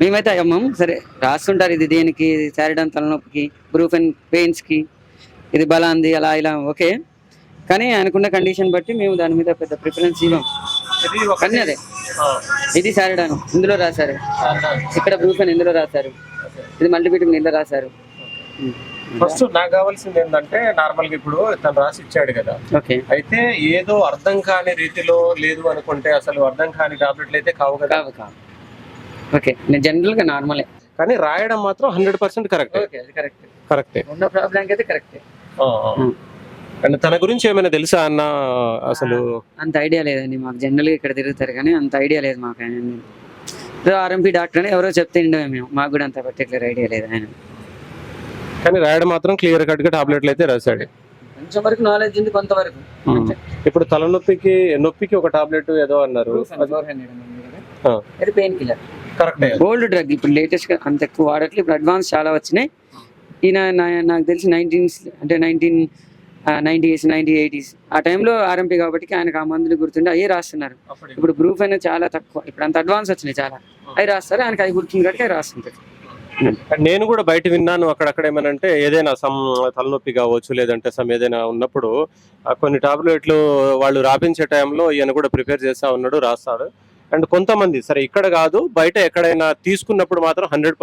మేమైతే అమ్మం. సరే రాస్తుంటారు ఇది దేనికి? శారీడం తలనొప్పికి బ్రూఫెన్ పెయిన్స్కి ఇది బలాంది అలా ఇలా ఓకే. కానీ ఆయనకున్న కండిషన్ బట్టి మేము దాని మీద పెద్ద ప్రిఫరెన్స్ ఇవ్వం. కానీ అదే ఇది శారీడాన్ ఇందులో రాశారు. ఇక్కడ బ్రూఫెన్ ఇందులో రాశారు. ఇది మల్టీవిటమిన్ ఇందులో రాశారు. ఫస్ట్ నాకు కావాల్సింది ఏంటంటే నార్మల్గా ఇప్పుడు తను రాసి ఇచ్చాడు కదా. ఓకే. అయితే ఏదో అర్థం కాని రీతిలో లేదు అనుకుంటే అసలు అర్థం కాని టాబ్లెట్లు అయితే కావు కాదు. ఓకే నేను జనరల్గా నార్మలే. కానీ రాయడం మాత్రం హండ్రెడ్ పర్సెంట్ కరెక్ట్. ఓకే అది కరెక్ట్. కరెక్టే. ఉన్న ప్రాబ్లంకి అయితే కరెక్టే. అండ్ తన గురించి ఏమైనా తెలుసా అన్న అసలు? అంత ఐడియా లేదండి మాకు. జనరల్గా ఇక్కడ తిరుగుతారు కానీ అంత ఐడియా లేదు మాకు ఆయన. ఆర్ఎంపీ డాక్టర్ అని ఎవరో చెప్తే ఉండేవి మేము. మాకు కూడా అంత పర్టికులర్ ఐడియా లేదు ఆయన. కానీ రాయడం మాత్రం క్లియర్ కట్గా టాబ్లెట్లు అయితే రాశాడు. కొంచెం వరకు నాలెడ్జ్ ఉంది కొంతవరకు. ఇప్పుడు తలనొప్పికి నొప్పికి ఒక టాబ్లెట్ ఏదో అన్నారు. పెయిన్ కిల్లర్ ఓల్డ్ డ్రగ్ ఇప్పుడు లేటెస్ట్గా అంత ఎక్కువ వాడట్లేదు ఇప్పుడు అడ్వాన్స్ చాలా వచ్చినాయి. ఈయన నాకు తెలిసి నైన్టీన్ అంటే నైన్టీన్ నైన్టీస్ నైన్టీ ఎయిటీస్ ఆ టైంలో ఆర్ఎంపీ కాబట్టి ఆయనకు ఆ మందులు గుర్తుండే అయ్యే రాస్తున్నారు. ఇప్పుడు బ్రూఫ్ అనేది చాలా తక్కువ. ఇప్పుడు అంత అడ్వాన్స్ వచ్చినాయి చాలా. అవి రాస్తారు? ఆయనకి అవి గుర్తుంది కాబట్టి అవి రాస్తుంటారు. అండ్ నేను కూడా బయట విన్నాను అక్కడక్కడ ఏమనంటే ఏదైనా సమ్ తలనొప్పి కావచ్చు లేదంటే సమ్ ఏదైనా ఉన్నప్పుడు కొన్ని టాబ్లెట్లు వాళ్ళు రాపించే టైంలో ఈయన కూడా ప్రిపేర్ చేస్తా ఉన్నాడు రాస్తాడు. అండ్ కొంతమంది సరే ఇక్కడ కాదు బయట ఎక్కడైనా తీసుకున్నప్పుడు మాత్రం హండ్రెడ్